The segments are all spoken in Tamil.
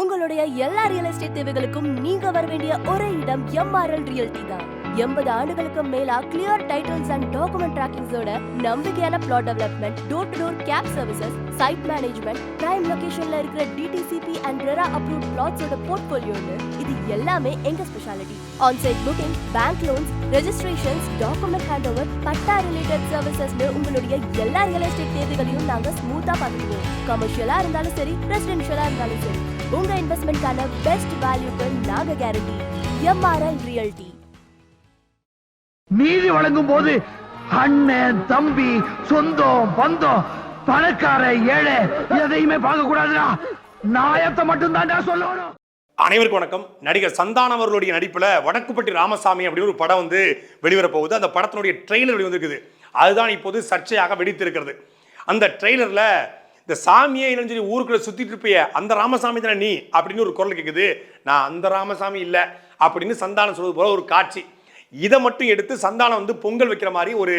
உங்களுடைய எல்லா ரியல் எஸ்டேட் தேவைகளுக்கும் நீங்க வர வேண்டிய ஒரே இடம் எம்ஆர்எல் ரியல்டி தான். எண்பது ஆண்டுகளுக்கு மேலா கிளியர் டைட்டில்ஸ் அண்ட் டாக்குமெண்ட் ட்ராக்கிங்ஸோட நம்பிக்கையான plot development door to door cab services site management prime லொகேஷன்ல இருக்கிற டிடிசிபி அண்ட் ரெரா அப்ரூவ் பிளாட்ஸோட போர்ட்போலியோன்னு இது எல்லாமே எங்க speciality on site booking bank loans registrations document hand over patta related சர்வீசஸ்னு உங்களுடைய எல்லா ரியல் எஸ்டேட் தேவைகளையும் நாங்க ஸ்மூத்தா பண்ணுவோம் கமர்ஷியலா இருந்தாலும் சரி ரெசிடென்ஷியலா இருந்தாலும் சரி. உங்க இன்வெஸ்ட்மெண்ட்கான பெஸ்ட் வேல்யூக்கு நாங்க கேரண்டி எம்ஆர்எல் ரியல்டி நீதி வழங்கும் போது அண்ணன் தம்பி சொந்தம் பந்தம் பணக்கார ஏழை எதையுமே பார்க்க கூடாதுடா நாயத்தை மட்டும் தான்டா சொல்லணும். அனைவருக்கும் வணக்கம். நடிகர் சந்தானம் அவர்களுடைய நடிப்பில் வடக்குப்பட்டி ராமசாமி அப்படின்னு ஒரு படம் வந்து வெளிவரப் போகுது. அந்த படத்தினுடைய ட்ரெய்லர் வெளிவந்திருக்குது. அதுதான் இப்போது சர்ச்சையாக வெடித்திருக்கிறது. அந்த ட்ரெய்லரில் இந்த சாமியே இல்லைன்னு சொல்லி ஊருக்குள்ள சுத்திட்டு இருப்பிய அந்த ராமசாமி தானே நீ? அப்படின்னு ஒரு குரல் கேட்குது நான் அந்த ராமசாமி இல்லை அப்படின்னு சந்தானம் சொல்வது போல ஒரு காட்சி. இதை மட்டும் எடுத்து சந்தானம் வந்து பொங்கல் வைக்கிற மாதிரி ஒரு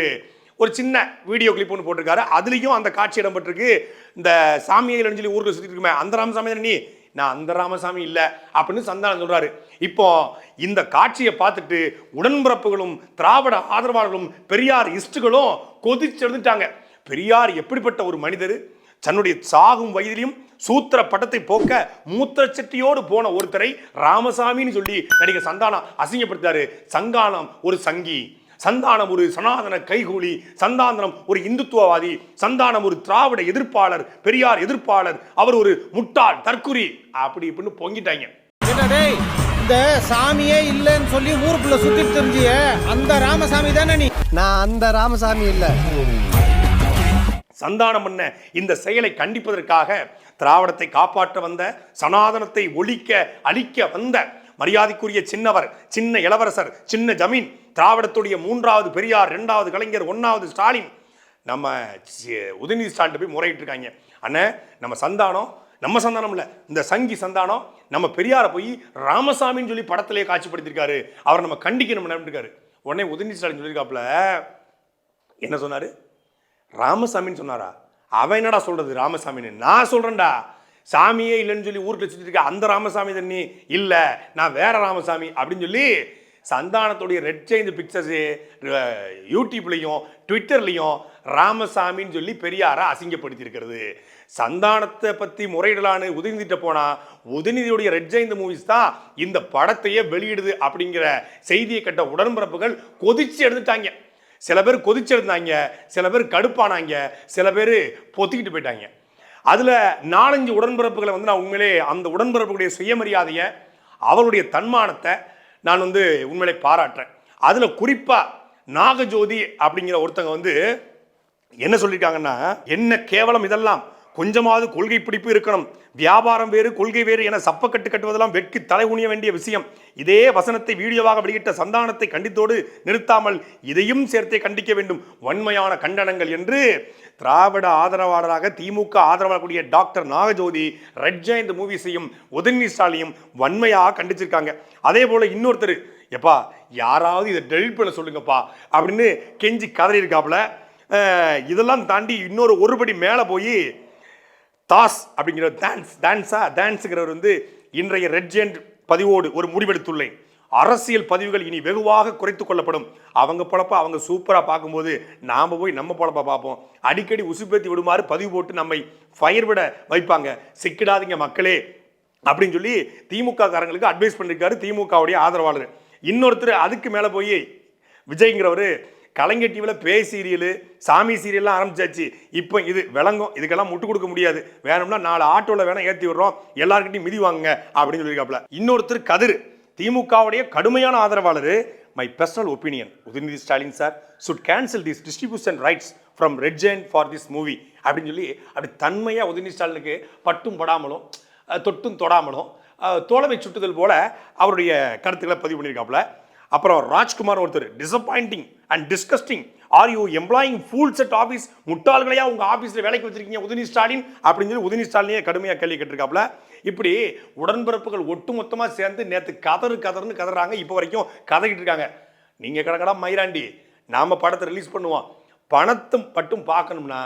ஒரு சின்ன வீடியோ கிளிப் ஒன்று போட்டிருக்காரு. அதுலேயும் அந்த காட்சி இடம்பெற்றிருக்கு. இந்த சாமியை இல்லைன்னு சொல்லி ஊருக்கு சுற்றிட்டு இருக்குமே அந்த ராமசாமி தானே நீ? நான் அந்த ராமசாமி இல்லை அப்படின்னு சந்தானம் சொல்கிறாரு இப்போ இந்த காட்சியை பார்த்துட்டு உடன்பிறப்புகளும் திராவிட ஆதரவாளர்களும் பெரியார் இஸ்டுகளும் கொதிச்செழுந்துட்டாங்க. பெரியார் எப்படிப்பட்ட ஒரு மனிதர்? தன்னுடைய சாகும் வயதிலும் சூத்திர பட்டத்தை போக்க மூத்திர சட்டியோடு போன ஒருத்தரை ராமசாமின்னு சொல்லி நடிகர் சந்தானம் அசிங்கப்படுத்தாரு சங்கானம் ஒரு சங்கி சந்தானம் ஒரு சனாதன கைகூலி சந்தானம் ஒரு இந்துத்துவவாதி சந்தானம் ஒரு திராவிட எதிர்ப்பாளர் பெரியார் எதிர்ப்பாளர் அவர் ஒரு முட்டாள் தற்குறி அப்படி இப்படின்னு பொங்கிட்டாங்க. என்ன டேய் இந்த சாமியே இல்லைன்னு சொல்லி ஊருக்குள்ள சுத்திட்டு தெரிஞ்சிய அந்த ராமசாமி தானே நீ? நான் அந்த ராமசாமி இல்ல. சந்தானம் பண்ண இந்த செயலை கண்டிப்பதற்காக திராவிடத்தை காப்பாற்ற வந்த சனாதனத்தை ஒழிக்க அழிக்க வந்த மரியாதைக்குரிய சின்னவர் சின்ன இளவரசர் சின்ன ஜமீன் திராவிடத்துடைய மூன்றாவது பெரியார் இரண்டாவது கலைஞர் ஒன்னாவது ஸ்டாலின் நம்ம சி- உதயநிதி ஸ்டாலின் போய் முறையிட்டு இருக்காங்க அண்ணே நம்ம சந்தானம் நம்ம சந்தானம் இல்லை இந்த சங்கி சந்தானம் நம்ம பெரியாரை போய் ராமசாமின்னு சொல்லி படத்திலே காட்சிப்படுத்தியிருக்காரு. அவரை நம்ம கண்டிக்கணும் இருக்காரு உடனே உதயநிதி ஸ்டாலின் சொல்லியிருக்காப்புல என்ன சொன்னார்? ராமசாமின்னு சொன்னாரா? அவன் என்னடா சொல்கிறது ராமசாமின்னு. நான் சொல்கிறேன்டா சாமியே இல்லைன்னு சொல்லி ஊருக்கு சுத்திட்டு இருக்க அந்த ராமசாமி தண்ணி இல்லை நான் வேற ராமசாமி அப்படின்னு சொல்லி சந்தானத்துடைய ரெட் சேஞ்ச் பிக்சர்ஸு யூடியூப்லேயும் ட்விட்டர்லேயும் ராமசாமின்னு சொல்லி பெரியாரை அசிங்கப்படுத்தியிருக்கிறது. சந்தானத்தை பற்றி முறையிடலான்னு உதயநிதிட்ட போனால் உதயநிதியுடைய ரெட் ஜெயந்த் மூவிஸ் தான் இந்த படத்தையே வெளியிடுது அப்படிங்கிற செய்தியை கட்ட உடன்பிறப்புகள் கொதிச்சு எடுத்துட்டாங்க. சில பேர் கொதிச்சிருந்தாங்க சில பேர் கடுப்பானாங்க சில பேர் பொத்திக்கிட்டு போயிட்டாங்க. அதில் நாலஞ்சு உடன்பிறப்புகளை வந்து நான் உண்மையிலே அந்த உடன்பிறப்புடைய சுயமரியாதையை அவருடைய தன்மானத்தை நான் வந்து உண்மையிலே பாராட்டுறேன். அதில் குறிப்பாக நாகஜோதி அப்படிங்கிற ஒருத்தங்க வந்து என்ன சொல்லியிருக்காங்கன்னா என்ன கேவலம் இதெல்லாம். கொஞ்சமாவது கொள்கை பிடிப்பு இருக்கணும். வியாபாரம் வேறு கொள்கை வேறு என சப்பக்கட்டு கட்டுவதெல்லாம் வெட்கி தலை குனிய வேண்டிய விஷயம். இதே வசனத்தை வீடியோவாக வெளியிட்ட சந்தானத்தை கண்டித்தோடு நிறுத்தாமல் இதையும் சேர்த்தே கண்டிக்க வேண்டும். வன்மையான கண்டனங்கள் என்று திராவிட ஆதரவாளராக திமுக ஆதரவாளக்கூடிய டாக்டர் நாகஜோதி ரெட் ஜெயந்த் மூவிஸையும் செய்யும் உதயநிதி ஸ்டாலியும் வன்மையாக கண்டிச்சிருக்காங்க. அதே போல இன்னொருத்தர் எப்பா யாராவது இதை டெலிட் பண்ண சொல்லுங்கப்பா அப்படின்னு கெஞ்சி கதறி இருக்காப்புல இதெல்லாம் தாண்டி இன்னொரு ஒருபடி மேலே போய் தாஸ் அப்படிங்கிற டான்ஸ் டான்ஸா டான்ஸுங்கிறவர் வந்து இன்றைய ரெட்ஜெண்ட் பதிவோடு ஒரு முடிவெடுத்துள்ளேன். அரசியல் பதிவுகள் இனி வெகுவாக குறைத்து கொள்ளப்படும். அவங்க பொழப்ப அவங்க சூப்பராக பார்க்கும்போது நாம் போய் நம்ம பொழப்ப பார்ப்போம். அடிக்கடி உசுப்பேத்தி விடுமாறு பதிவு போட்டு நம்மை ஃபயர் விட வைப்பாங்க. சிக்கிடாதீங்க மக்களே அப்படின்னு சொல்லி திமுக காரங்களுக்கு அட்வைஸ் பண்ணியிருக்காரு திமுகவுடைய ஆதரவாளர். இன்னொருத்தர் அதுக்கு மேலே போய் விஜய்ங்கிறவர் கலைஞர் டிவியில் பேய் சீரியலு சாமி சீரியல்லாம் ஆரம்பிச்சாச்சு. இப்போ இது விளங்கும். இதுக்கெல்லாம் முட்டு கொடுக்க முடியாது. வேணும்னா நாலு ஆட்டோவில் வேணால் ஏற்றி விடுறோம். எல்லாருக்கிட்டையும் மிதி வாங்குங்க அப்படின்னு சொல்லியிருக்காப்புல. இன்னொருத்தர் கதிர் திமுகவுடைய கடுமையான ஆதரவாளர். My personal opinion Udhayanidhi Stalin sir should cancel this distribution rights from Red Giant for this movie அப்படின்னு சொல்லி அப்படி தன்மையாக உதயநிதி ஸ்டாலினுக்கு பட்டும் படாமலும் தொட்டும் தொடாமலும் தோழமை சுட்டுதல் போல அவருடைய கருத்துக்களை பதிவு பண்ணியிருக்காப்புல. அப்புறம் ராஜ்குமார் ஒருத்தர் disappointing and disgusting are you employing fool set office முட்டாள்களையா உங்கள் ஆஃபீஸில் வேலைக்கு வச்சிருக்கீங்க? உதயநிதி ஸ்டாலின் அப்படின்னு சொல்லி உதயநிதி ஸ்டாலினே கடுமையாக கேள்வி கேட்டிருக்காப்ல இப்படி உடன்பிறப்புகள் ஒட்டு மொத்தமாக சேர்ந்து நேற்று கதறு கதறுன்னு கதறாங்க. இப்போ வரைக்கும் கதறிட்டு இருக்காங்க. நீங்கள் கடக்கடா மயிராண்டி நாம் படத்தை ரிலீஸ் பண்ணுவோம். பணத்தும் பட்டும் பார்க்கணும்னா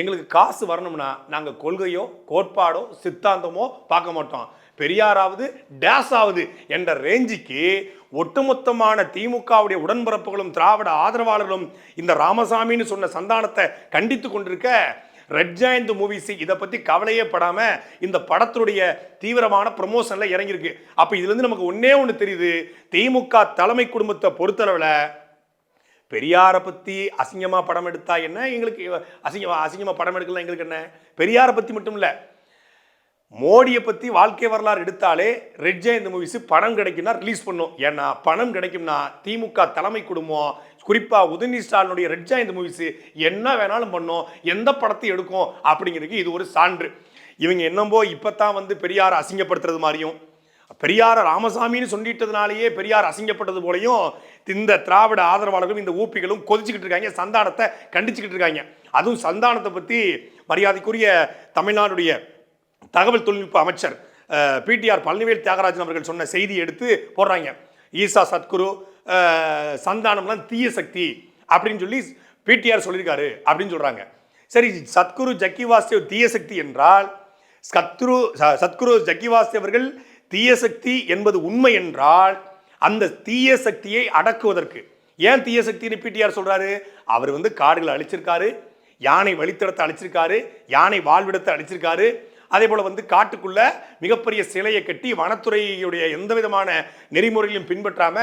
எங்களுக்கு காசு வரணும்னா நாங்கள் கொள்கையோ கோட்பாடோ சித்தாந்தமோ பார்க்க மாட்டோம். பெரியாராவது டேஸ் ஆகுது என்ற ரேஞ்சுக்கு ஒட்டுமொத்தமான திமுகவுடைய உடன்பிறப்புகளும் திராவிட ஆதரவாளர்களும் இந்த ராமசாமின்னு சொன்ன சந்தானத்தை கண்டித்து கொண்டிருக்க ரெட் ஜாயிண்ட் மூவிஸ் இதை பற்றி கவலையே படாமல் இந்த படத்துடைய தீவிரமான ப்ரமோஷனில் இறங்கியிருக்கு. அப்போ இதுலேருந்து நமக்கு ஒன்றே ஒன்று தெரியுது. திமுக தலைமை குடும்பத்தை பொறுத்தளவில் பெரியாரை பற்றி அசிங்கமாக படம் எடுத்தா என்ன? எங்களுக்கு அசிங்கமாக அசிங்கமாக படம் எடுக்கலாம் எங்களுக்கு என்ன? பெரியாரை பற்றி மட்டும் இல்லை. மோடியை பற்றி வாழ்க்கை வரலாறு எடுத்தாலே ரெட் ஜெயந்த் மூவிஸு பணம் கிடைக்கும்னா ரிலீஸ் பண்ணும். ஏன்னா பணம் கிடைக்கும்னா திமுக தலைமை குடும்பம் குறிப்பாக உதயநிதி ஸ்டாலினுடைய ரெட் ஜெயந்த் மூவிஸு என்ன வேணாலும் பண்ணும். எந்த படத்தை எடுக்கும்? அப்படிங்கிறதுக்கு இது ஒரு சான்று. இவங்க என்னம்போ இப்போ தான் வந்து பெரியாரை அசிங்கப்படுத்துறது மாதிரியும் பெரியார ராமசாமின்னு சொல்லிட்டதுனாலேயே பெரியார் அசிங்கப்பட்டது போலையும் இந்த திராவிட ஆதரவாளர்களும் இந்த ஊப்பிகளும் கொதிச்சுக்கிட்டு இருக்காங்க சந்தானத்தை கண்டிச்சுக்கிட்டு இருக்காங்க. அதுவும் சந்தானத்தை பற்றி மரியாதைக்குரிய தமிழ்நாடுடைய தகவல் தொழில்நுட்ப அமைச்சர் பிடிஆர் பழனிவேல் தியாகராஜன் அவர்கள் சொன்ன செய்தி எடுத்து போடுறாங்க. ஈசா சத்குரு சந்தானம்லாம் தீய சக்தி அப்படின்னு சொல்லி பிடிஆர் சொல்லியிருக்காரு அப்படின்னு சொல்கிறாங்க சரி சத்குரு ஜக்கி வாசுதேவ் தீய சக்தி என்றால் சத்குரு ச- சத்குரு ஜக்கி வாசுதேவ் தீய சக்தி என்பது உண்மை என்றால் அந்த தீய சக்தியை அடக்குவதற்கு. ஏன் தீய சக்தின்னு பிடிஆர் சொல்கிறாரு அவர் வந்து காடுகளை அழிச்சிருக்காரு யானை வழித்தடத்தை அழிச்சிருக்காரு யானை வாழ்விடத்தை அழிச்சிருக்காரு அதே போல் வந்து காட்டுக்குள்ள மிகப்பெரிய சிலையை கட்டி வனத்துறையுடைய எந்த விதமான நெறிமுறைகளையும் பின்பற்றாம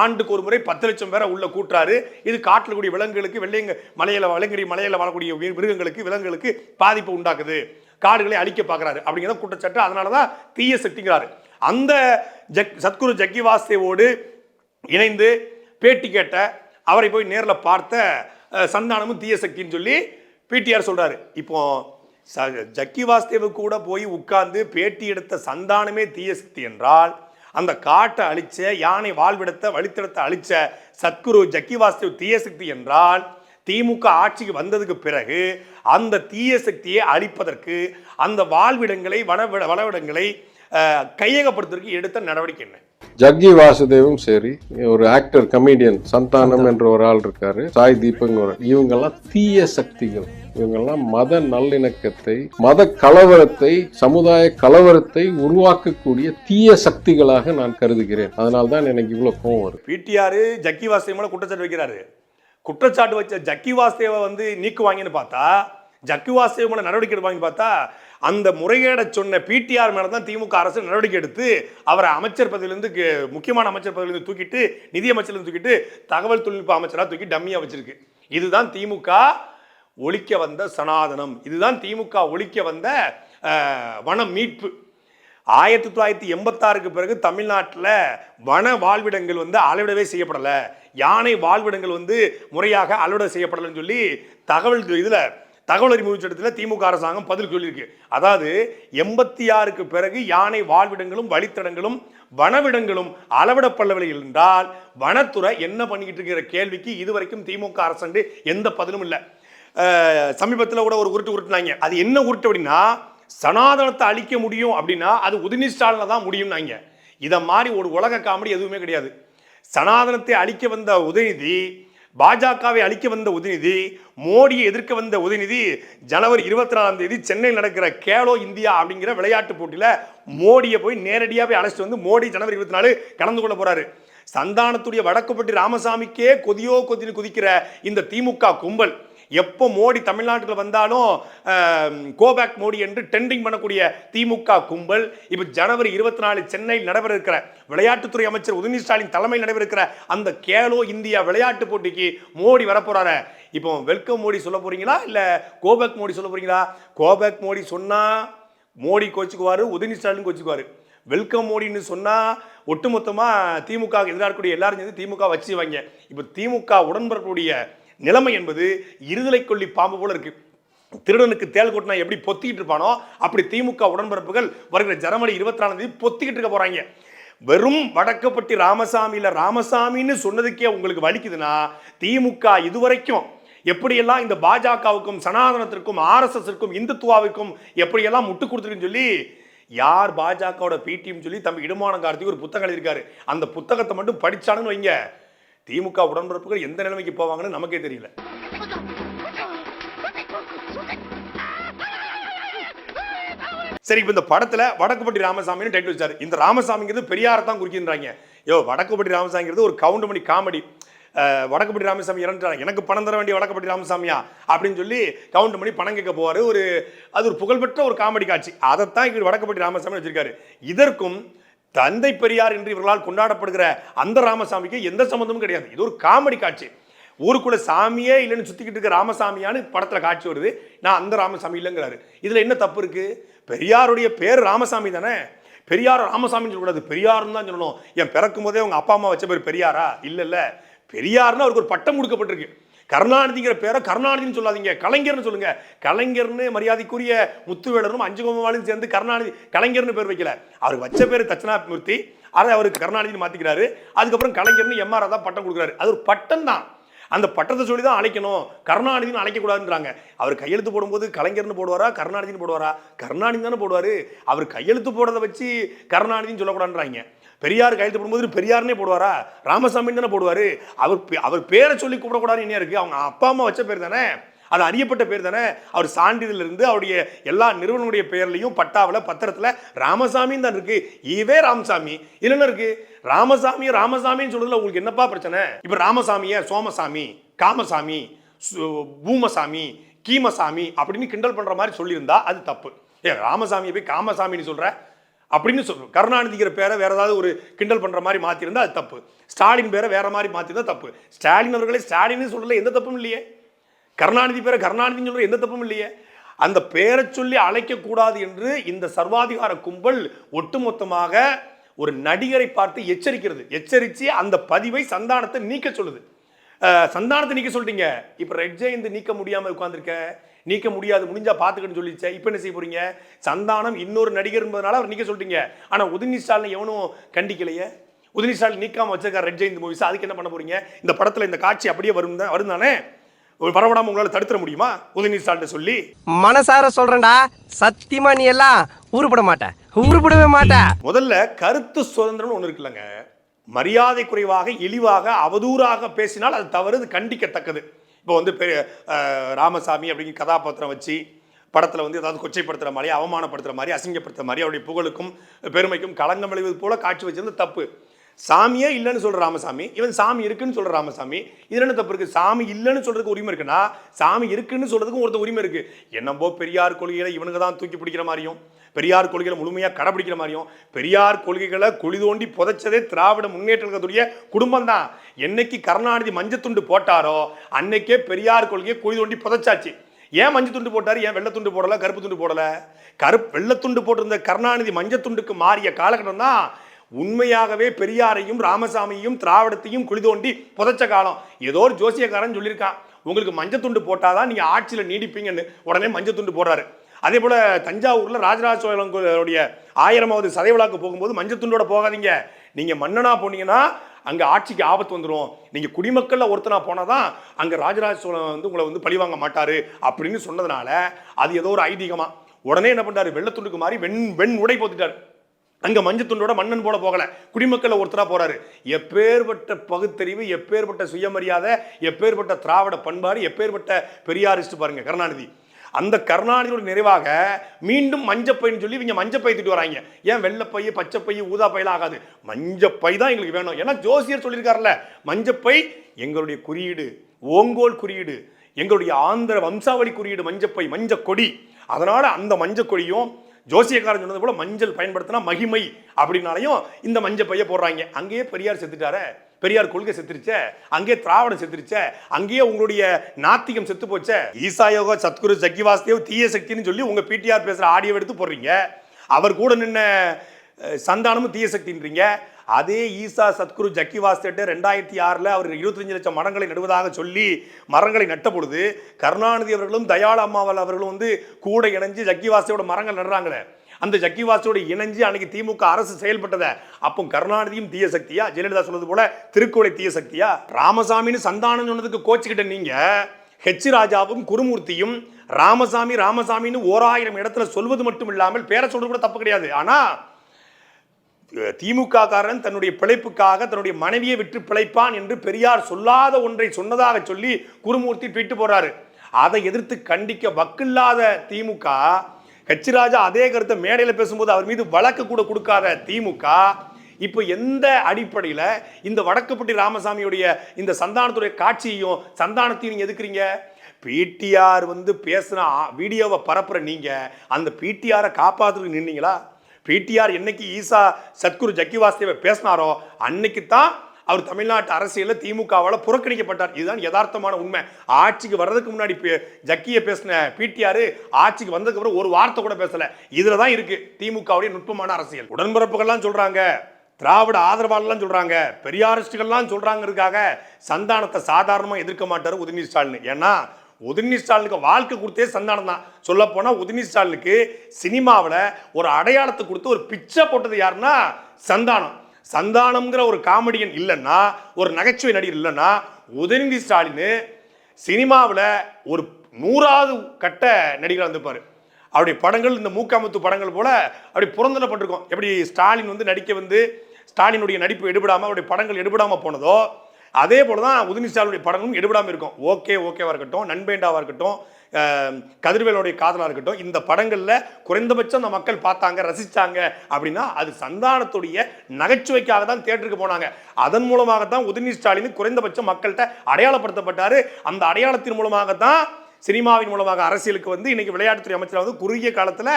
ஆண்டுக்கு ஒரு முறை பத்து லட்சம் பேரை உள்ள கூட்டுறாரு. இது காட்டில் கூடிய விலங்குகளுக்கு வெள்ளைங்க மலையில வளங்கடி மலையில வாழக்கூடிய மிருகங்களுக்கு விலங்குகளுக்கு பாதிப்பு உண்டாக்குது. காடுகளை அழிக்க பார்க்கறாரு அப்படிங்கிறத குற்றச்சாட்டு அதனால தான் தீய சக்திங்கிறாரு. அந்த ஜக் சத்குரு ஜக்கி வாசுதேவோடு இணைந்து பேட்டி கேட்ட அவரை போய் நேரில் பார்த்த சந்தானமும் தீய சக்தின்னு சொல்லி பிடிஆர் சொல்கிறாரு இப்போ ச- ஜக்கி வாசுதேவ கூட போய் உட்கார்ந்து பேட்டி எடுத்த சந்தானமே தீய சக்தி என்றால் அந்த காட்டை அழிச்ச யானை வாழ்விடத்தை வழித்தடத்தை அழிச்ச சத்குரு ஜக்கி வாசுதேவ் தீய சக்தி என்றால் திமுக ஆட்சிக்கு வந்ததுக்கு பிறகு அந்த தீய சக்தியை அழிப்பதற்கு அந்த வாழ்விடங்களை வனவிட வனவிடங்களை அஹ், கையகப்படுத்துவதற்கு எடுத்த நடவடிக்கை என்ன? ஜக்கி வாசுதேவும் சரி ஒரு ஆக்டர் கமெடியன் சந்தானம் என்ற ஒரு ஆள் இருக்காரு சாய் ஒரு இவங்கெல்லாம் தீய சக்திகள். இவங்கெல்லாம் மத நல்லிணக்கத்தை மத கலவரத்தை சமுதாய கலவரத்தை உருவாக்கக்கூடிய தீய சக்திகளாக நான் கருதுகிறேன். அதனால தான் எனக்கு இவ்வளோ கோவம் வரும் பிடிஆர் ஜக்கி வாசுதேவ் குற்றச்சாட்டு வைக்கிறாரு. குற்றச்சாட்டு வச்ச ஜக்கி வாஸ்தேவை வந்து நீக்குவாங்கன்னு பார்த்தா ஜக்கி வாசுதேவ் மேல நடவடிக்கை எடுப்பாங்கன்னு பார்த்தா அந்த முறைகேட சொன்ன பிடிஆர் மேலே தான் திமுக அரசு நடவடிக்கை எடுத்து அவரை அமைச்சர் பதவியிலேருந்து முக்கியமான அமைச்சர் பதவியிலேருந்து தூக்கிட்டு நிதியமைச்சர்லேருந்து தூக்கிட்டு தகவல் தொழில்நுட்ப அமைச்சராக தூக்கி டம்மியாக வச்சிருக்கு. இதுதான் திமுக ஒழிக்க வந்த சனாதனம். இதுதான் திமுக ஒழிக்க வந்த வன மீட்பு ஆயிரத்தி தொள்ளாயிரத்தி எண்பத்தாறுக்கு பிறகு தமிழ்நாட்டில் வன வாழ்விடங்கள் வந்து அளவிடவே செய்யப்படலை. யானை வாழ்விடங்கள் வந்து முறையாக அளவிட செய்யப்படலைன்னு சொல்லி தகவல் இதில் தகவல் அறிமுக சட்டத்தில் திமுக அரசாங்கம் பதில் சொல்லியிருக்கு. அதாவது எண்பத்தி ஆறுக்கு பிறகு யானை வாழ்விடங்களும் வழித்தடங்களும் வனவிடங்களும் அளவிடப்படவில்லை என்றால் வனத்துறை என்ன பண்ணிக்கிட்டு இருக்கிற கேள்விக்கு இதுவரைக்கும் திமுக அரசு எந்த பதிலும் இல்லை. சமீபத்தில் கூட ஒரு உருட்டு உருட்டுனாங்க. அது என்ன உருட்டு அப்படின்னா சனாதனத்தை அழிக்க முடியும் அப்படின்னா அது உதினி ஸ்டாலினில் தான் முடியும்னாங்க. இதை மாதிரி ஒரு உலக காமெடி எதுவுமே கிடையாது. சனாதனத்தை அழிக்க வந்த உதயநிதி பாஜகவை அழிக்க வந்த உதயநிதி மோடியை எதிர்க்க வந்த உதயநிதி ஜனவரி இருபத்தி நாலாம் தேதி சென்னையில் நடக்கிற கேலோ இந்தியா அப்படிங்கிற விளையாட்டு போட்டியில் மோடியை போய் நேரடியாக போய் அழைச்சிட்டு வந்து மோடி ஜனவரி இருபத்தி நாலு கலந்து கொள்ள போகிறாரு சந்தானத்துடைய வடக்குப்பட்டி ராமசாமிக்கே கொதியோ கொதின்னு குதிக்கிற இந்த திமுக கும்பல். எப்போ மோடி தமிழ்நாட்டுக்கு வந்தாலும் கோபேக் மோடி என்று டெண்டிங் பண்ணக்கூடிய திமுக கும்பல். இப்போ ஜனவரி இருபத்தி நாலு சென்னையில் நடைபெற இருக்கிற விளையாட்டுத்துறை அமைச்சர் உதயநிதி ஸ்டாலின் தலைமையில் நடைபெற இருக்கிற அந்த கேலோ இந்தியா விளையாட்டு போட்டிக்கு மோடி வரப்போறாரு. இப்போ வெல்கம் மோடி சொல்ல போறீங்களா? இல்லை கோபேக் மோடி சொல்ல போறீங்களா? கோபேக் மோடி சொன்னா மோடி கோச்சுக்குவார் உதயநிதி ஸ்டாலின் கோச்சுக்குவார். வெல்கம் மோடின்னு சொன்னால் ஒட்டுமொத்தமாக திமுக எதிராக எல்லாரும் சேர்ந்து திமுக வச்சுவாங்க இப்போ திமுக உடன்படக்கூடிய நிலைமை என்பது இருதலை கொல்லி பாம்பு போல இருக்கு. திருடனுக்கு தேள் கொட்டினா எப்படி பொத்திக்கிட்டு இருப்பானோ அப்படி திமுக உடன்பரப்புகள் வருகிற ஜனவரி இருபத்தி நாலாம் தேதி பொத்திக்கிட்டு இருக்க போறாங்க. வெறும் வடக்கப்பட்டி ராமசாமியில் ராமசாமின்னு சொன்னதுக்கே உங்களுக்கு வலிக்குதுன்னா திமுக இதுவரைக்கும் எப்படியெல்லாம் இந்த பாஜகவுக்கும் சனாதனத்திற்கும் ஆர்எஸ்எஸ்க்கும் இந்துத்துவாவுக்கும் எப்படியெல்லாம் முட்டு கொடுத்துருக்குன்னு சொல்லி யார் பாஜகவோட பிடிஎம் சொல்லி தம்பி இடுமான கார்த்திக் ஒரு புத்தகம் எழுதியிருக்காரு. அந்த புத்தகத்தை மட்டும் படிச்சானுன்னு வைங்க. திமுக உடன்பிறப்புகள் எந்த நிலைமைக்கு போவாங்கன்னு நமக்கே தெரியல. சரி இப்போ இந்த படத்துல வடக்குப்பட்டி ராமசாமின்னு டைட்டில் வச்சாரு. இந்த ராமசாமிங்கிறது பெரியாரை தான் குறிக்கின்றாங்க. யோ வடக்குப்பட்டி ராமசாமிங்கிறது ஒரு கவுண்ட் மணி காமெடி. வடக்குப்பட்டி ராமசாமி இறந்துட்டாங்க எனக்கு பணம் தர வேண்டிய வடக்குப்பட்டி ராமசாமியா? அப்படின்னு சொல்லி கவுண்ட் பண்ணி பணம் கேட்க போவார். ஒரு அது ஒரு புகழ்பெற்ற ஒரு காமெடி காட்சி. அதைத்தான் இவர் வடக்குப்பட்டி ராமசாமி வச்சிருக்காரு. இதற்கும் தந்தை பெரியார் என்று இவர்களால் கொண்டாடப்படுகிற அந்த ராமசாமிக்கு எந்த சம்மந்தமும் கிடையாது. இது ஒரு காமெடி காட்சி. ஊருக்குள்ள சாமியே இல்லைன்னு சுற்றிக்கிட்டு இருக்க ராமசாமியான்னு படத்தில் காட்சி வருது. நான் அந்த ராமசாமி இல்லைங்கிறாரு. இதில் என்ன தப்பு இருக்குது பெரியாருடைய பேர் ராமசாமி தானே? பெரியார் ராமசாமின்னு சொல்லக்கூடாது. பெரியார்னு தான் சொல்லணும். என் பிறக்கும் போதே அவங்க அப்பா அம்மா வச்ச பேர் பெரியாரா? இல்லை இல்லை பெரியார்னு அவருக்கு ஒரு பட்டம் கொடுக்கப்பட்டிருக்கு. கருணாநிதிங்கிற பேரை கருணாநிதினு சொல்லாதீங்க. கலைஞர்னு சொல்லுங்க. கலைஞர்னு மரியாதைக்குரிய முத்துவேலரும் அஞ்சு கோமாலும் சேர்ந்து கருணாநிதி கலைஞர்னு பேர் வைக்கல. அவர் வச்ச பேர் தட்சணாமூர்த்தி. அதை அவருக்கு கருணாநிதினு மாத்திக்கிறாரு. அதுக்கப்புறம் கலைஞர்னு எம்ஆர் தான் பட்டம் கொடுக்குறாரு. அது ஒரு பட்டம் தான். அந்த பட்டத்தை சொல்லி தான் அழைக்கணும். கருணாநிதினு அழைக்கக்கூடாதுன்றாங்க. அவர் கையெழுத்து போடும்போது கலைஞர்னு போடுவாரா கருணாநிதினு போடுவாரா? கருணாநிதி தானே போடுவார். அவர் கையெழுத்து போடுறதை வச்சு கருணாநிதினு சொல்லக்கூடாதுன்றாங்க. பெரியார் கையெழுத்து போடும்போது பெரியார்னே போடுவாரா? ராமசாமி தானே போடுவார். அவர் பே- அவர் பேரை சொல்லி கூப்பிடக்கூடாதுன்னு என்ன இருக்கு? அவங்க அப்பா அம்மா வச்ச பேர் தானே? அது அறியப்பட்ட பேர் தானே? அவர் சான்றிதழிலிருந்து அவருடைய எல்லா நிறுவனங்களுடைய பேர்லையும் பட்டாவில் பத்திரத்தில் ராமசாமின்னு தான் இருக்கு. இவே ராமசாமி. இதுல என்ன இருக்கு? ராமசாமி ராமசாமின்னு சொல்றதுல உங்களுக்கு என்னப்பா பிரச்சனை? இப்போ ராமசாமியை சோமசாமி காமசாமி சு- பூமசாமி கீமசாமி அப்படின்னு கிண்டல் பண்ற மாதிரி சொல்லியிருந்தா அது தப்பு. ஏ ராமசாமியை போய் காமசாமின்னு சொல்கிற அப்படின்னு சொல்லுவோம் கருணாநிதிங்கிற பேரை வேற ஏதாவது ஒரு கிண்டல் பண்ணுற மாதிரி மாற்றிருந்தா அது தப்பு. ஸ்டாலின் பேரை வேற மாதிரி மாற்றிருந்தா தப்பு. ஸ்டாலின் அவர்களே ஸ்டாலின் சொல்லலை எந்த தப்பும் இல்லையே. கருணாநிதி பேரை கருணாநிதின்னு சொல்கிற எந்த தப்பும் இல்லையே. அந்த பேரை சொல்லி அழைக்கக்கூடாது என்று இந்த சர்வாதிகார கும்பல் ஒட்டுமொத்தமாக ஒரு நடிகரை பார்த்து எச்சரிக்கிறது. எச்சரித்து அந்த பதிவை சந்தானத்தை நீக்க சொல்லுது. சந்தானத்தை நீக்க சொல்லிட்டீங்க. இப்போ ரெட் ஜெயந்த் நீக்க முடியாமல் உட்காந்துருக்க நீக்க முடியாது முடிஞ்சா பார்த்துக்கன்னு சொல்லிச்சே இப்போ என்ன செய்ய போறீங்க? சந்தானம் இன்னொரு நடிகர் என்பதனால அவர் நீக்க சொல்லிட்டீங்க. ஆனால் உதயநிதி ஸ்டாலின் எவனும் கண்டிக்கலையே? உதயநிதி ஸ்டாலின் நீக்காம வச்சிருக்காரு ரெட் ஜெயந்த் மூவிஸ் அதுக்கு என்ன பண்ண போறீங்க? இந்த படத்தில் இந்த காட்சி அப்படியே வரும் தான் வரும் தானே ஒரு வரவிடாம உங்களால் தடுத்துட முடியுமா? உதயநிதி ஸ்டாலின் சொல்லி. மனசார சொல்றேன்டா. சத்தியமா நீ எல்லாம் உருப்பட மாட்ட. உருப்படவே மாட்ட. முதல்ல கருத்து சுதந்திரம்னு ஒன்று இருக்குல்லங்க. மரியாதை குறைவாக இழிவாக அவதூறாக பேசினால் அது தவறு கண்டிக்கத்தக்கது. இப்போ வந்து பெரிய ராமசாமி அப்படிங்கிற கதாபாத்திரம் வச்சு படத்தில் வந்து ஏதாவது கொச்சைப்படுத்துகிற மாதிரி அவமானப்படுத்துகிற மாதிரி அசிங்கப்படுத்துகிற மாதிரி அவருடைய புகழுக்கும் பெருமைக்கும் களங்கம் விளைவது போல காட்சி வச்சிருந்த தப்பு. சாமியே இல்லைன்னு சொல்கிற ராமசாமி இவன் சாமி இருக்குன்னு சொல்கிற ராமசாமி இதில் என்ன தப்பு இருக்குது சாமி இல்லைன்னு சொல்கிறதுக்கு உரிமை இருக்குன்னா சாமி இருக்குன்னு சொல்கிறதுக்கும் ஒருத்தர் உரிமை இருக்குது என்னம்போ பெரியார் கொள்கையில் இவனுங்க தான் தூக்கி பிடிக்கிற மாதிரியும் பெரியார் கொள்கைகளை முழுமையாக கடைபிடிக்கிற மாதிரியும் பெரியார் கொள்கைகளை குழி தோண்டி புதைச்சதே திராவிட முன்னேற்ற கழகத்துடைய குடும்பம் தான் என்னைக்கு கருணாநிதி மஞ்சத்துண்டு போட்டாரோ அன்னைக்கே பெரியார் கொள்கையை குழி தோண்டி புதைச்சாச்சு. ஏன் மஞ்சள் துண்டு போட்டார்? ஏன் வெள்ளத்துண்டு போடலை? கருப்பு துண்டு போடலை? கருப்பு வெள்ளத்துண்டு போட்டிருந்த கருணாநிதி மஞ்சத்துண்டுக்கு மாறிய காலகட்டம் தான் உண்மையாகவே பெரியாரையும் ராமசாமியையும் திராவிடத்தையும் குழி தோண்டி புதைச்ச காலம். ஏதோ ஒரு ஜோசியக்காரன் சொல்லியிருக்கான் உங்களுக்கு மஞ்சத்துண்டு போட்டாதான் நீங்கள் ஆட்சியில் நீடிப்பீங்கன்னு. உடனே மஞ்சத்துண்டு போடுறாரு. அதே போல் தஞ்சாவூரில் ராஜராஜ சோழனுடைய ஆயிரமாவது சதை விழாக்கு போகும்போது மஞ்சத்துண்டோட போகாதீங்க. நீங்கள் மன்னனாக போனீங்கன்னா அங்கே ஆட்சிக்கு ஆபத்து வந்துடும் நீங்கள் குடிமக்களில் ஒருத்தனாக போனால் தான் அங்கே ராஜராஜ சோழன் வந்து உங்களை வந்து பழிவாங்க மாட்டார் அப்படின்னு சொன்னதுனால அது ஏதோ ஒரு ஐதீகமாக உடனே என்ன பண்ணுறாரு வெள்ளத்துண்டுக்கு மாதிரி வெண் வெண் உடை போத்துட்டாரு. அங்கே மஞ்சத்துண்டோட மன்னன் போல போகலை. குடிமக்களில் ஒருத்தராக போகிறாரு எப்பேற்பட்ட பகுத்தறிவு எப்பேற்பட்ட சுயமரியாதை எப்பேற்பட்ட திராவிட பண்பாடு எப்பேற்பட்ட பெரியாரிஸ்ட் பாருங்க கருணாநிதி. அந்த கருணாநிதியோட நிறைவாக மீண்டும் மஞ்சப்பைன்னு சொல்லி இவங்க மஞ்சப்பை திட்டு வராங்க. ஏன் வெள்ளப்பை பச்சைப்பை ஊதா பையில ஆகாது. மஞ்சப்பை தான் எங்களுக்கு வேணும். ஏன்னா ஜோசியர் சொல்லியிருக்காருல்ல மஞ்சப்பை எங்களுடைய குறியீடு ஓங்கோல் குறியீடு எங்களுடைய ஆந்திர வம்சாவளி குறியீடு மஞ்சப்பை மஞ்ச கொடி அதனால் அந்த மஞ்ச கொடியும் ஜோசியக்காரன் சொன்னது போல மஞ்சள் பயன்படுத்தினா மகிமை அப்படின்னாலையும் இந்த மஞ்சள் பைய போடுறாங்க. அங்கேயே பெரியார் செத்துட்டாரே. பெரியார் கொள்கை செத்துருச்ச அங்கே திராவிடம் செத்துருச்ச அங்கேயே உங்களுடைய நாத்திகம் செத்து போச்சே. ஈசா யோகா சத்குரு ஜக்கி வாசுதேவ் தீய சக்தின்னு சொல்லி உங்க பிடிஆர் பேசுற ஆடியோ எடுத்து போடுறீங்க. அவர் கூட நின்ன சந்தானமும் தீய சக்தின்றீங்க. அதே ஈசா சத்குரு ஜக்கி வாஸ்தேட்டு ரெண்டாயிரத்தி ஆறில் அவர் இருபத்தஞ்சு லட்சம் மரங்களை நடுவதாக சொல்லி மரங்களை நட்ட பொழுது கருணாநிதி அவர்களும் தயாள அம்மாவல் அவர்களும் வந்து கூட இணைஞ்சு ஜக்கி வாஸ்தேவோட மரங்கள் நடுறாங்களே. அந்த ஜக்கி வாஸ்தேவோட இணைஞ்சு அன்னைக்கு திமுக அரசு செயல்பட்டதை. அப்போ கருணாநிதியும் தீய சக்தியா? ஜெயலலிதா சொன்னது போல திருக்குவளை தீய சக்தியா? ராமசாமின்னு சந்தானம் சொன்னதுக்கு கோச்சுக்கிட்ட நீங்க ஹெச் ராஜாவும் குருமூர்த்தியும் ராமசாமி ராமசாமின்னு ஓராயிரம் இடத்துல சொல்வது மட்டும் இல்லாமல் பேரை சொல்றது கூட தப்பு கிடையாது. ஆனா திமுக காரன் தன்னுடைய பிழைப்புக்காக தன்னுடைய மனைவியை விட்டு பிழைப்பான் என்று பெரியார் சொல்லாத ஒன்றை சொன்னதாக சொல்லி குருமூர்த்தி ட்வீட் போறாரு அதை எதிர்த்து கண்டிக்க வக்கில்லாத திமுக கச்சிராஜா அதே கருத்தை மேடையில் பேசும்போது அவர் மீது வழக்கு கூட கொடுக்காத திமுக இப்போ எந்த அடிப்படையில் இந்த வடக்குப்பட்டி ராமசாமியுடைய இந்த சந்தானத்துடைய காட்சியையும் சந்தானத்தையும் நீங்கள் எதுக்குறீங்க? பிடிஆர் வந்து பேசுன வீடியோவை பரப்புற நீங்கள் அந்த பிடிஆரை காப்பாத்துறதுக்கு நின்னீங்களா? பிடிஆர் என்னைக்கு ஈசா சத்குரு ஜக்கி பேசினாரோ அன்னைக்கு தான் அவர் தமிழ்நாட்டு அரசியலில் திமுகவால் புறக்கணிக்கப்பட்டார். இதுதான் யதார்த்தமான உண்மை. ஆட்சிக்கு வர்றதுக்கு முன்னாடி பே- ஜக்கியை பேசின பிடிஆர் ஆட்சிக்கு வந்ததுக்கு அப்புறம் ஒரு வார்த்தை கூட பேசல. இதுல தான் இருக்கு திமுகவுடைய நுட்பமான அரசியல். உடன்பிறப்புகள்லாம் சொல்றாங்க. திராவிட ஆதரவாளர்லாம் சொல்றாங்க. பெரியாரிஸ்டுகள்லாம் சொல்றாங்கிறதுக்காக சந்தானத்தை சாதாரணமாக எதிர்க்க மாட்டார் உதயநிதி ஸ்டாலின். ஏன்னா உதயநிதி ஸ்டாலினுக்கு வாழ்க்கை கொடுத்தே சந்தானம் தான். சொல்லப்போனால் போனா உதயநிதி ஸ்டாலினுக்கு சினிமாவில் ஒரு அடையாளத்தை கொடுத்து ஒரு பிச்சை போட்டது யாருன்னா சந்தானம். சந்தானம்ங்கிற ஒரு காமெடியன் இல்லைன்னா ஒரு நகைச்சுவை நடிகர் இல்லைன்னா உதயநிதி ஸ்டாலின் சினிமாவில் ஒரு நூறாவது கட்ட நடிகர் வந்திருப்பார் அவருடைய படங்கள் இந்த மூக்காமுத்து படங்கள் போல் அப்படி புறந்தனப்பட்டிருக்கும் எப்படி ஸ்டாலின் வந்து நடிக்க வந்து ஸ்டாலினுடைய நடிப்பு எடுபடாமல் அவருடைய படங்கள் எடுபடாமல் போனதோ அதே போல தான் உதயநிதி ஸ்டாலினுடைய படங்களும் எடுபடாமல் இருக்கும். ஓகே ஓகேவாக இருக்கட்டும் நண்பேண்டாவாக இருக்கட்டும் கதிர்வேலுடைய காதலாக இருக்கட்டும் இந்த படங்களில் குறைந்தபட்சம் அந்த மக்கள் பார்த்தாங்க ரசித்தாங்க அப்படின்னா அது சந்தானத்துடைய நகைச்சுவைக்காக தான் தேட்டருக்கு போனாங்க. அதன் மூலமாக தான் உதயநிதி ஸ்டாலின் குறைந்தபட்சம் மக்கள்கிட்ட அடையாளப்படுத்தப்பட்டார். அந்த அடையாளத்தின் மூலமாக தான் சினிமாவின் மூலமாக அரசியலுக்கு வந்து இன்னைக்கு விளையாட்டுத்துறை அமைச்சர் வந்து குறுகிய காலத்தில்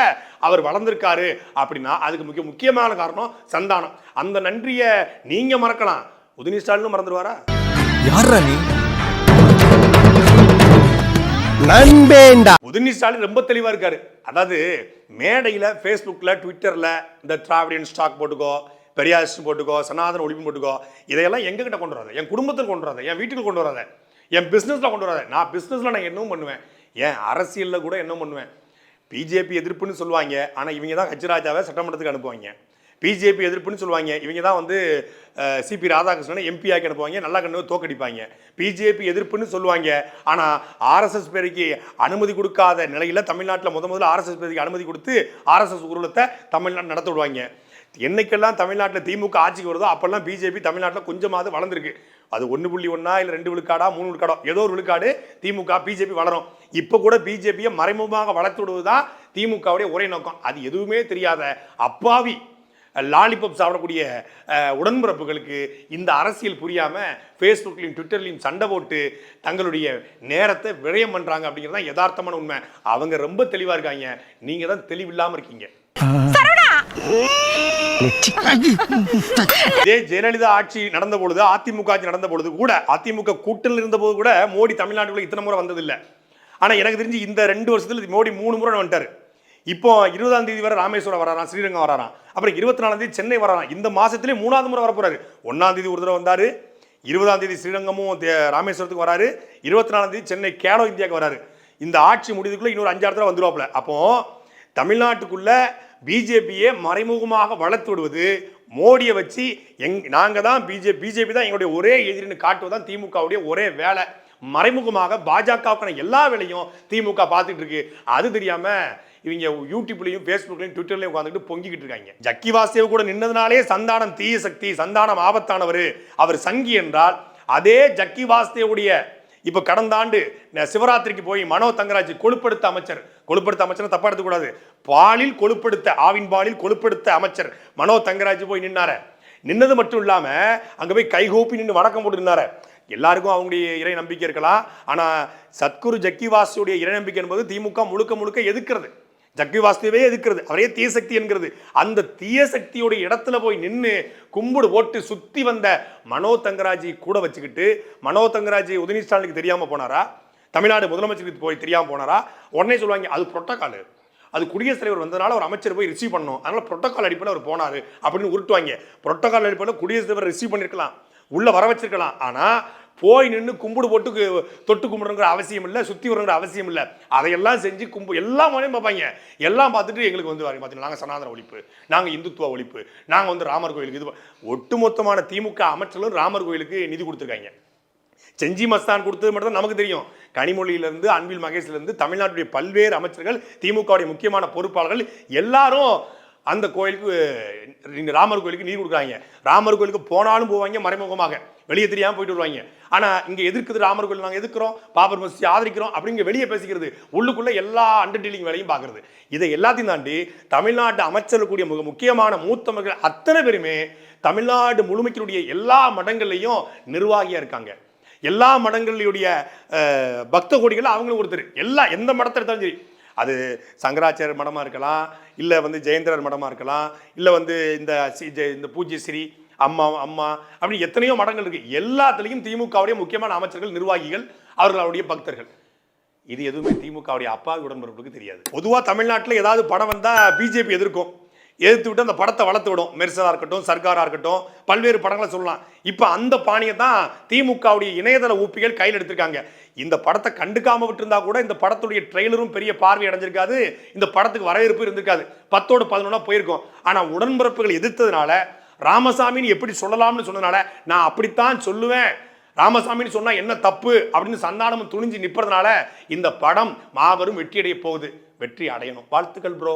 அவர் வளர்ந்திருக்காரு அப்படின்னா அதுக்கு மிக முக்கியமான காரணம் சந்தானம். அந்த நன்றியை நீங்கள் மறக்கலாம். உதயநிதி ஸ்டாலினும் மறந்துடுவாரா? யார் நீ? நண்பேண்டா. உதயநிதி ஸ்டாலின் ரொம்ப தெளிவா இருக்காரு. அதாவது மேடையில ஃபேஸ்புக்கில் ட்விட்டர்ல இந்த திராவிடியன் ஸ்டாக் போட்டுக்கோ பெரியாரிஸ்ட் போட்டுக்கோ சனாதன ஒழிப்பு போட்டுக்கோ இதையெல்லாம் எங்ககிட்ட கொண்டு வராது. என் குடும்பத்தில் கொண்டு வராது. என் வீட்டுக்கு கொண்டு வராது. என் பிஸ்னஸில் கொண்டு வராது. நான் பிஸ்னஸில் நான் என்னவும் பண்ணுவேன். ஏன் அரசியல்ல கூட என்ன பண்ணுவேன். பிஜேபி எதிர்ப்புன்னு சொல்லுவாங்க. ஆனா இவங்க தான் ஹெச்ராஜாவை சட்டமன்றத்துக்கு அனுப்புவாங்க. பிஜேபி எதிர்ப்புன்னு சொல்லுவாங்க. இவங்க தான் வந்து சிபி ராதாகிருஷ்ணனை எம்பி ஆக்கி அனுப்புவாங்க. நல்லா கண்டு தோக்கடிப்பாங்க. பிஜேபி எதிர்ப்புன்னு சொல்லுவாங்க. ஆனால் ஆர்எஸ்எஸ் பேருக்கு அனுமதி கொடுக்காத நிலையில் தமிழ்நாட்டில் முத முதல்ல ஆர்எஸ்எஸ் பேருக்கு அனுமதி கொடுத்து ஆர்எஸ்எஸ் ஊர்வலத்தை தமிழ்நாடு நடத்த விடுவாங்க. என்னைக்கெல்லாம் தமிழ்நாட்டில் திமுக ஆட்சிக்கு வருதோ அப்போல்லாம் பிஜேபி தமிழ்நாட்டில் கொஞ்சமாவது வளர்ந்துருக்கு. அது ஒன்று புள்ளி ஒன்றா இல்லை ரெண்டு விழுக்காடா மூணு விழுக்காடோ ஏதோ ஒரு விழுக்காடு திமுக பிஜேபி வளரும். இப்போ கூட பிஜேபியை மறைமுகமாக வளர்த்து விடுவது தான் திமுகவுடைய ஒரே நோக்கம். அது எதுவுமே தெரியாத அப்பாவி லாலிபப் சாப்பிடக்கூடிய உடன்பிறப்புகளுக்கு இந்த அரசியல் புரியாம ஃபேஸ்புக்லையும் ட்விட்டர்லையும் சண்டை போட்டு தங்களுடைய நேரத்தை விரயம் பண்றாங்க அப்படிங்கிறது தான் யதார்த்தமான உண்மை. அவங்க ரொம்ப தெளிவா இருக்காங்க. நீங்கள் தான் தெளிவில்லாம இருக்கீங்க. இதே ஜெயலலிதா ஆட்சி நடந்த பொழுது அதிமுக ஆட்சி நடந்த பொழுது கூட அதிமுக கூட்டணியில் இருந்த போது கூட மோடி தமிழ்நாட்டுக்குள்ள இத்தனை முறை வந்ததில்லை. ஆனா எனக்கு தெரிஞ்சு இந்த ரெண்டு வருஷத்துல மோடி மூணு முறை வந்துட்டாரு. இப்போ இருபதாம் தேதி வரை ராமேஸ்வரம் வராராம் ஸ்ரீரங்கம் வராராம். அப்புறம் இருபத்தி நாலாம் தேதி சென்னை வரலாம். இந்த மாசத்திலே மூணாவது முறை வரப்போறாரு. ஒன்னாம் தேதி ஒரு தடவை வந்தாரு. இருபதாம் தேதி ஸ்ரீரங்கமும் தே- ராமேஸ்வரத்துக்கு வராரு. இருபத்தி நாலாம் தேதி சென்னை கேலோ இந்தியாவுக்கு வராரு. இந்த ஆட்சி முடிவுக்குள்ள இன்னொரு அஞ்சாறு தடவை வந்துருவாப்ல அப்போ தமிழ்நாட்டுக்குள்ள பிஜேபியை மறைமுகமாக வளர்த்து விடுவது மோடியை வச்சு எங் நாங்கள் தான் பிஜே பிஜேபி தான் எங்களுடைய ஒரே எதிரின்னு காட்டுவது தான் திமுகவுடைய ஒரே வேலை. மறைமுகமாக பாஜகவுக்கான எல்லா வேலையும் திமுக பார்த்துட்டு இருக்கு. அது தெரியாமல் இவங்க யூடியூப்லையும் ஃபேஸ்புக்லையும் ட்விட்டர்லையும் உட்காந்துட்டு பொங்கிக்கிட்டு இருக்காங்க. ஜக்கி வாசுதேவ் கூட நின்னதுனாலே சந்தானம் தீய சக்தி சந்தானம் ஆபத்தானவர். அவர் சங்கி என்றால் அதே ஜக்கி வாசுதேவுடைய இப்போ கடந்த ஆண்டு சிவராத்திரிக்கு போய் மனோ தங்கராஜ் கொழுப்படுத்த அமைச்சர். கொழுப்படுத்த அமைச்சர் தப்பா எடுத்துக்கூடாது. பாலில் கொழுப்படுத்த ஆவின் பாலில் கொழுப்படுத்த அமைச்சர் மனோ தங்கராஜ் போய் நின்னார. நின்னது மட்டும் இல்லாமல் அங்கே போய் கைகூப்பி நின்று வணக்கம் போட்டு நின்னார எல்லாருக்கும் அவங்களுடைய இறை நம்பிக்கை இருக்கலாம். ஆனால் சத்குரு ஜக்கி வாசுடைய இறை நம்பிக்கை என்பது திமுக முழுக்க முழுக்க எதிர்க்கிறது. ஜக்கி வாசுதேவே எதிர்க்கிறது அவரே தீய சக்தி என்கிறது. அந்த தீய சக்தியோட இடத்துல போய் நின்று கும்பிடு போட்டு சுற்றி வந்த மனோ தங்கராஜி கூட வச்சுக்கிட்டு மனோ தங்கராஜி உதயநிதி ஸ்டாலினுக்கு தெரியாமல் போனாரா? தமிழ்நாடு முதலமைச்சருக்கு போய் தெரியாமல் போனாரா? உடனே சொல்லுவாங்க அது புரோட்டோகால் அது குடியரசுத் தலைவர் வந்ததுனால ஒரு அமைச்சர் போய் ரிசீவ் பண்ணணும். அதனால புரோட்டோக்கால் அடிப்படையில் அவர் போனார். அப்படின்னு உருட்டுவாங்க. புரோட்டோக்கால் அடிப்படையில் குடியரசுத் தலைவர் ரிசீவ் பண்ணியிருக்கலாம் உள்ளே வர வச்சிருக்கலாம். ஆனால் போய் நின்று கும்பிடு போட்டு தொட்டு கும்பிடுங்கிற அவசியம் இல்லை சுற்றி வரங்கிற அவசியம் இல்லை. அதையெல்லாம் செஞ்சு கும்பு எல்லா மொழியும் பார்ப்பாங்க. எல்லாம் பார்த்துட்டு எங்களுக்கு வந்து வாங்க. பார்த்தீங்கன்னா நாங்கள் சனாதன ஒழிப்பு நாங்கள் இந்துத்துவ ஒழிப்பு நாங்கள் வந்து ராமர் கோயிலுக்கு இது ஒட்டுமொத்தமான திமுக அமைச்சர்களும் ராமர் கோயிலுக்கு நிதி கொடுத்துருக்காங்க. செஞ்சி மஸ்தான் கொடுத்தது மட்டும் தான் நமக்கு தெரியும். கனிமொழியிலிருந்து அன்பில் மகேஷ்லேருந்து தமிழ்நாட்டுடைய பல்வேறு அமைச்சர்கள் திமுகவுடைய முக்கியமான பொறுப்பாளர்கள் எல்லாரும் அந்த கோயிலுக்கு ராமர் கோயிலுக்கு நீர் கொடுக்குறாங்க. ராமர் கோயிலுக்கு போனாலும் போவாங்க மறைமுகமாக. வெளியே தெரியாமல் போயிட்டு வருவாங்க. ஆனால் இங்கே எதிர்க்குது ராமர் கோயில் நாங்கள் எதிர்க்கிறோம் பாபர் மசி ஆதரிக்கிறோம் அப்படிங்க வெளியே பேசிக்கிறது. உள்ளுக்குள்ளே எல்லா அண்டர் டீலிங் வேலையும் பார்க்குறது. இதை எல்லாத்தையும் தாண்டி தமிழ்நாட்டு அமைச்சர் கூடிய மிக முக்கியமான மூத்தவர்கள் அத்தனை பேருமே தமிழ்நாடு முழுமைக்கினுடைய எல்லா மடங்கள்லையும் நிர்வாகியாக இருக்காங்க. எல்லா மடங்களுடைய பக்த கோடிகளும் அவங்களும் ஒருத்தர் எல்லா எந்த மடத்தை எடுத்தாலும் சரி. அது சங்கராச்சாரியர் மடமாக இருக்கலாம் இல்லை வந்து ஜெயந்திரர் மடமாக இருக்கலாம் இல்லை வந்து இந்த இந்த பூஜ்ய ஸ்ரீ அம்மா அம்மா அப்படி எத்தனையோ மடங்கள் இருக்குது எல்லாத்துலேயும் திமுகவுடைய முக்கியமான அமைச்சர்கள் நிர்வாகிகள் அவர்களுடைய பக்தர்கள். இது எதுவுமே திமுகவுடைய அப்பாவி உடன்பிறப்புக்கு தெரியாது. பொதுவாக தமிழ்நாட்டில் ஏதாவது படம் வந்தால் பிஜேபி எதிர்க்கும். எதிர்த்து விட்டு அந்த படத்தை வளர்த்து விடும். மெர்சலாக இருக்கட்டும் சர்க்காராக இருக்கட்டும் பல்வேறு படங்களை சொல்லலாம். இப்போ அந்த பாணியை தான் திமுகவுடைய இணையதள ஊப்பிகள் கையில் எடுத்திருக்காங்க. இந்த படத்தை கண்டுக்காம விட்டுருந்தா கூட இந்த படத்துடைய ட்ரெய்லரும் பெரிய பார்வை அடைஞ்சிருக்காது. இந்த படத்துக்கு வரவேற்பு இருந்திருக்காது. பத்தோடு பதினொன்னா போயிருக்கும். ஆனால் உடன்பிறப்புகள் எதிர்த்ததுனால ராமசாமின்னு எப்படி சொல்லலாம்னு சொன்னதுனால நான் அப்படித்தான் சொல்லுவேன். ராமசாமின்னு சொன்னால் என்ன தப்பு அப்படின்னு சந்தானமும் துணிஞ்சு நிற்பதுனால இந்த படம் மாபெரும் வெற்றி அடைய போகுது. வெற்றி அடையணும். வாழ்த்துக்கள் ப்ரோ